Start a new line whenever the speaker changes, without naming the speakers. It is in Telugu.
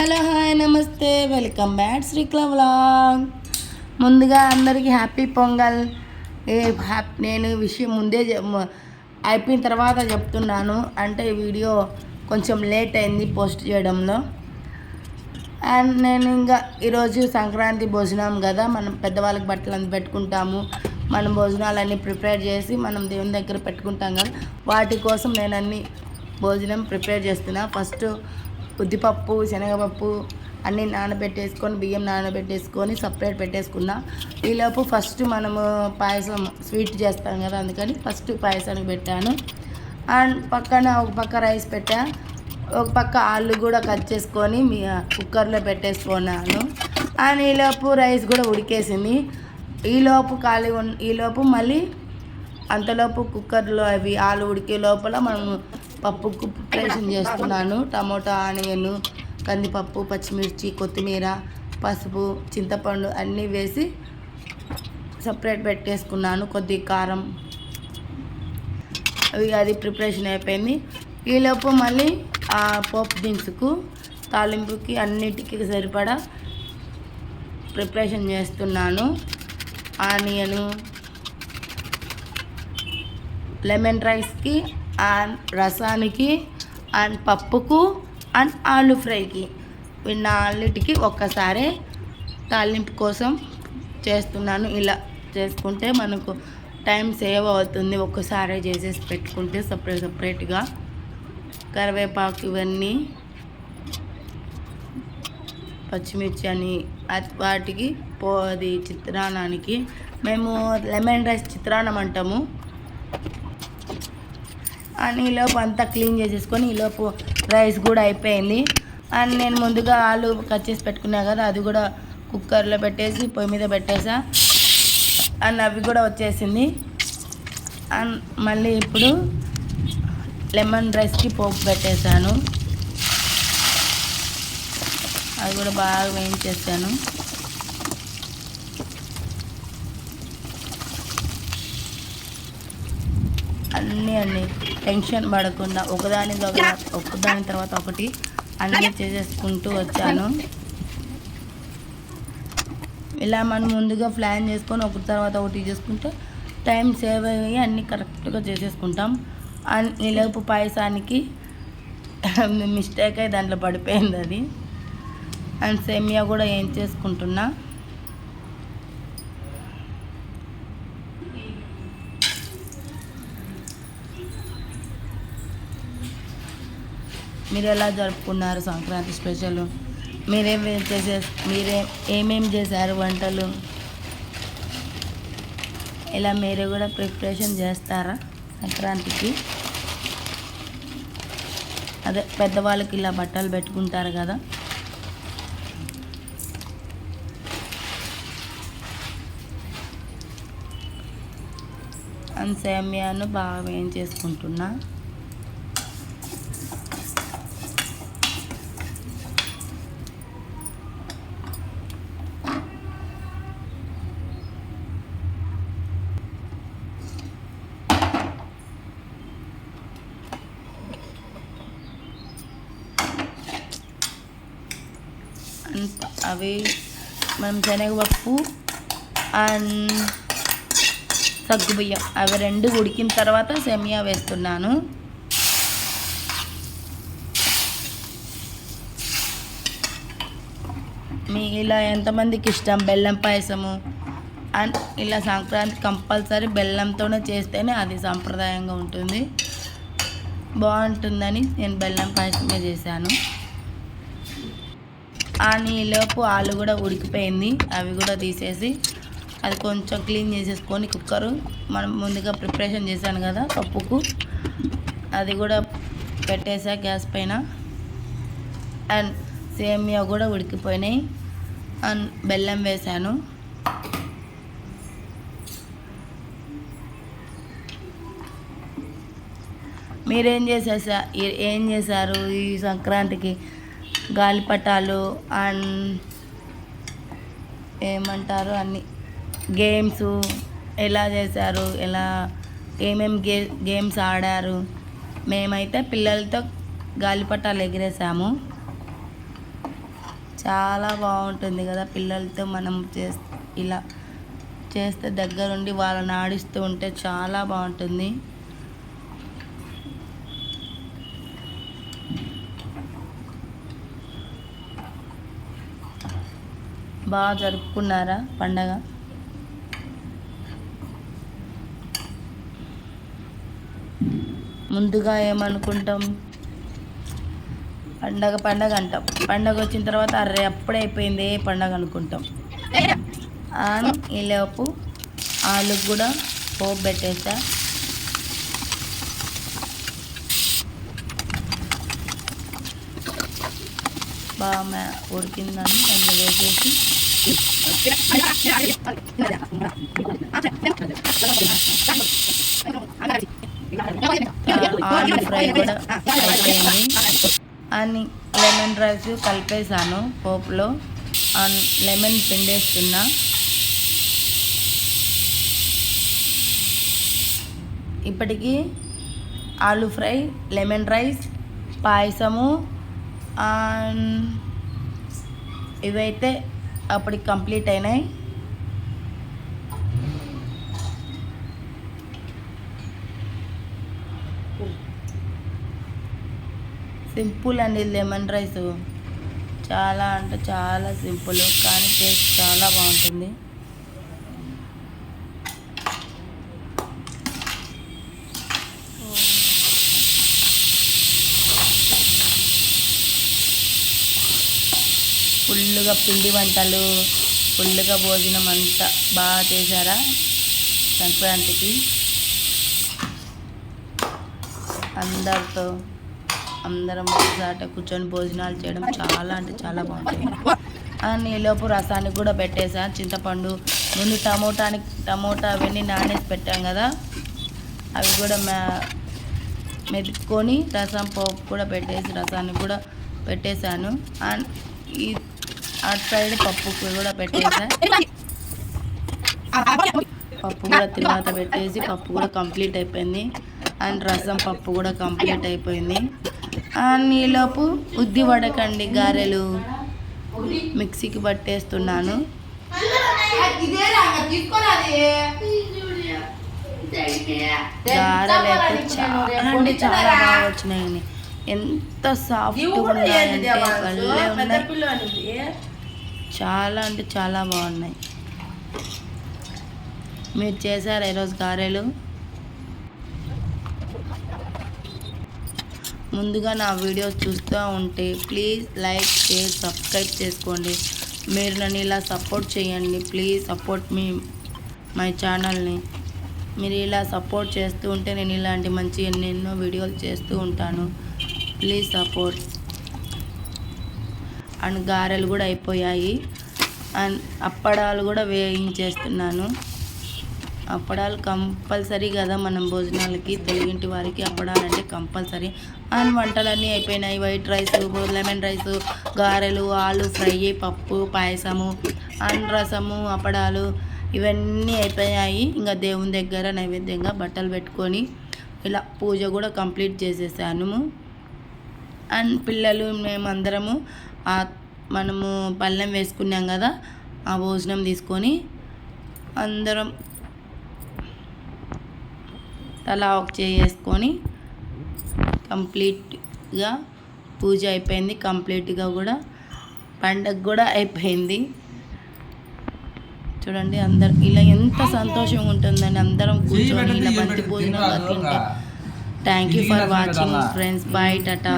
Hello hi namaste. Welcome back Srikala vlog. ముందుగా అందరికీ హ్యాపీ పొంగల్. ఏ హ్యాపీ నేను విషయం ముందే అయిపోయిన తర్వాత చెప్తున్నాను. అంటే వీడియో కొంచెం లేట్ అయింది పోస్ట్ చేయడంలో. అండ్ నేను ఇంకా ఈరోజు సంక్రాంతి భోజనం కదా. మనం పెద్దవాళ్ళకి బట్టలు అంత పెట్టుకుంటాము. మనం భోజనాలన్నీ ప్రిపేర్ చేసి మనం దేవుని దగ్గర పెట్టుకుంటాం కదా. వాటి కోసం నేను అన్ని భోజనం ప్రిపేర్ చేస్తున్నా. ఫస్ట్ ఉద్దిపప్పు శనగపప్పు అన్నీ నానబెట్టేసుకొని బియ్యం నానబెట్టేసుకొని సపరేట్ పెట్టేసుకుందాం ఈలోపు ఫస్ట్ మనము పాయసం స్వీట్ చేస్తాం కదా అందుకని ఫస్ట్ పాయసానికి పెట్టాను. అండ్ పక్కన ఒక పక్క రైస్ పెట్టా. ఒక పక్క ఆలు కూడా కట్ చేసుకొని మీ కుక్కర్లో పెట్టేసుకున్నాను. అండ్ ఈలోపు రైస్ కూడా ఉడికేసింది. ఈలోపు ఖాళీ ఉన్ ఈలోపు మళ్ళీ అంతలోపు కుక్కర్లో అవి ఆలు ఉడికే లోపల మనము పప్పుకు ప్రిపరేషన్ చేస్తున్నాను. టమోటా ఆనియన్ కందిపప్పు పచ్చిమిర్చి కొత్తిమీర పసుపు చింతపండు అన్నీ వేసి సపరేట్ పెట్టేసుకున్నాను. కొద్ది కారం. అవి అది ప్రిపరేషన్ అయిపోయింది. ఈలోపు మళ్ళీ ఆ పోపు దినుసుకు తాలింపుకి అన్నిటికీ సరిపడా ప్రిపరేషన్ చేస్తున్నాను. ఆనియను లెమన్ రైస్కి అండ్ రసానికి అండ్ పప్పుకు అండ్ ఆలు ఫ్రైకి. ఈ ఒక్కసారే తాలింపు కోసం చేస్తున్నాను. ఇలా చేసుకుంటే మనకు టైం సేవ్ అవుతుంది. ఒక్కసారే చేసేసి పెట్టుకుంటే సపరేట్ సపరేట్గా కరివేపాకు ఇవన్నీ పచ్చిమిర్చి అని వాటికి పో అది చిత్రాన్నానికి. మేము లెమన్ రైస్ చిత్రాన్నం అంటాము. అని ఈలోపు అంతా క్లీన్ చేసేసుకొని ఈలోపు రైస్ కూడా అయిపోయింది. అండ్ నేను ముందుగా ఆలు కట్ చేసి పెట్టుకున్నా కదా అది కూడా కుక్కర్లో పెట్టేసి పొయ్యి మీద పెట్టేసా. అండ్ అవి కూడా వచ్చేసింది. అండ్ మళ్ళీ ఇప్పుడు లెమన్ రైస్కి పోపు పెట్టేశాను. అది కూడా బాగా వేయించేసాను. అన్నీ అన్నీ టెన్షన్ పడకుండా ఒకదాని ఒకదాని తర్వాత ఒకటి అన్నీ చేసేసుకుంటూ వచ్చాను. ఇలా మనం ముందుగా ప్లాన్ చేసుకొని ఒకటి తర్వాత ఒకటి చేసుకుంటే టైం సేవ్ అయ్యి అన్నీ కరెక్ట్గా చేసేసుకుంటాం. అండ్ ఈలోపు పాయసానికి మిస్టేక్ అయి దాంట్లో పడిపోయింది అది. అండ్ సేమియా కూడా ఏం చేసుకుంటున్నా? మీరు ఎలా జరుపుకున్నారు సంక్రాంతి స్పెషల్? మీరేం చేసే మీరే ఏమేం చేశారు వంటలు? ఇలా మీరు కూడా ప్రిపరేషన్ చేస్తారా సంక్రాంతికి? అదే పెద్దవాళ్ళకి ఇలా బట్టలు పెట్టుకుంటారు కదా. అన్సేమ్యాను బాగా వేయించేసుకుంటున్నా. అవి మనం శనగపప్పు అండ్ సగ్గుబియ్యం. అవి రెండు ఉడికిన తర్వాత సెమియా వేస్తున్నాను. మీ ఇలా ఎంతమందికి ఇష్టం? బెల్లం పాయసము అండ్ ఇలా సంక్రాంతి కంపల్సరీ బెల్లంతోనే చేస్తేనే అది సాంప్రదాయంగా ఉంటుంది. బాగుంటుందని నేను బెల్లం పాయసమే చేశాను. ఆ నీలోపు ఆలు కూడా ఉడికిపోయింది. అవి కూడా తీసేసి అది కొంచెం క్లీన్ చేసేసుకొని కుక్కరు మనం ముందుగా ప్రిపరేషన్ చేశాను కదా పప్పుకు. అది కూడా పెట్టేసా గ్యాస్ పైన. అండ్ సేమియా కూడా ఉడికిపోయినాయి. అండ్ బెల్లం వేశాను మీరేం చేసేసా? ఏం చేశారు ఈ సంక్రాంతికి? గాలిపటాలు అండ్ ఏమంటారు అన్ని గేమ్స్ ఎలా చేశారు ఎలా ఏమేమి గే గేమ్స్ ఆడారు. మేమైతే పిల్లలతో గాలిపటాలు ఎగిరేసాము చాలా బాగుంటుంది కదా పిల్లలతో మనం చే ఇలా చేస్తే దగ్గరుండి వాళ్ళని ఆడిస్తూ ఉంటే చాలా బాగుంటుంది. బాగా జరుపుకున్నారా పండగ? ముందుగా ఏమనుకుంటాం? పండగ పండగ అంటాం. పండగ వచ్చిన తర్వాత అర్రే అప్పుడే అయిపోయింది ఏ పండగ అనుకుంటాం. అని ఈలోపు ఆలు కూడా పోపు పెట్టేసా బాగా ఉడికిందని నన్ను వేసేసి. ఆలు ఫ్రై కూడా అయిపోయింది. అని లెమన్ రైస్ కలిపేసాను పోపులో. లెమన్ పిండేస్తున్నా. ఇప్పటికీ ఆలు ఫ్రై లెమన్ రైస్ పాయసము అండ్ ఇవైతే అప్పటికి కంప్లీట్ అయినాయి. సింపుల్ అండి లెమన్ రైస్. చాలా అంటే చాలా సింపుల్ కానీ టేస్ట్ చాలా బాగుంటుంది. ఫుల్గా పిండి వంటలు ఫుల్గా భోజనం అంతా బాగా చేశారా సంక్రాంతికి? అందరితో అందరం ఒకసాట కూర్చొని భోజనాలు చేయడం చాలా అంటే చాలా బాగుంటుంది అండ్ ఈలోపు రసానికి కూడా పెట్టేశాను చింతపండు ముందు టమోటానికి టమోటా అవన్నీ నానేసి పెట్టాం కదా. అవి కూడా మే మెతుక్కొని రసం పోపు కూడా పెట్టేసి రసాన్ని కూడా పెట్టేశాను. అండ్ ఈ అటు సైడ్ పప్పుకు కూడా పెట్టేసా. పప్పు కూడా తర్వాత పెట్టేసి పప్పు కూడా కంప్లీట్ అయిపోయింది. అండ్ రసం పప్పు కూడా కంప్లీట్ అయిపోయింది. అండ్ ఈలోపు ఉద్ది వడకండి గారెలు మిక్సీకి పట్టేస్తున్నాను. గారెలు అయితే చాలా అంటే చాలా బాగా వచ్చినాయండి. ఎంత సాఫ్ట్గా ఉన్నాయంటే భలే ఉన్నాయి. చాలా అంటే చాలా బాగున్నాయి. మీరు చేశారా ఈరోజు గారెలు? ముందుగా నా వీడియోస్ చూస్తూ ఉంటే ప్లీజ్ లైక్ షేర్ సబ్స్క్రైబ్ చేసుకోండి. మీరు నన్ను ఇలా సపోర్ట్ చేయండి. ప్లీజ్ సపోర్ట్ మీ మై ఛానల్ని. మీరు ఇలా సపోర్ట్ చేస్తూ ఉంటే నేను ఇలాంటి మంచి ఎన్నెన్నో వీడియోలు చేస్తూ ఉంటాను. Please support. అండ్ గారెలు కూడా అయిపోయాయి. అండ్ అప్పడాలు కూడా వేయించేస్తున్నాను. అప్పడాలు కంపల్సరీ కదా మనం భోజనాలకి తెలుగింటి వారికి అప్పడాలు అంటే కంపల్సరీ. అండ్ వంటలన్నీ అయిపోయినాయి. వైట్ రైస్ లెమన్ రైస్ గారెలు ఆలు ఫ్రై పప్పు పాయసము అండ్ రసము అప్పడాలు ఇవన్నీ అయిపోయాయి. ఇంకా దేవుని దగ్గర నైవేద్యంగా బట్టలు పెట్టుకొని ఇలా పూజ కూడా కంప్లీట్ చేసేసాను. అండ్ పిల్లలు మేమందరము ఆ మనము పళ్ళెం వేసుకున్నాం కదా ఆ భోజనం తీసుకొని అందరం తలా ఒక చేసుకొని కంప్లీట్గా పూజ అయిపోయింది. కంప్లీట్గా కూడా పండగ కూడా అయిపోయింది. చూడండి అందరు ఇలా ఎంత సంతోషంగా ఉంటుందండి. అందరం కూర్చొని ఇలా బంతి భోజనంగా తింటే. Thank you for watching friends bye tata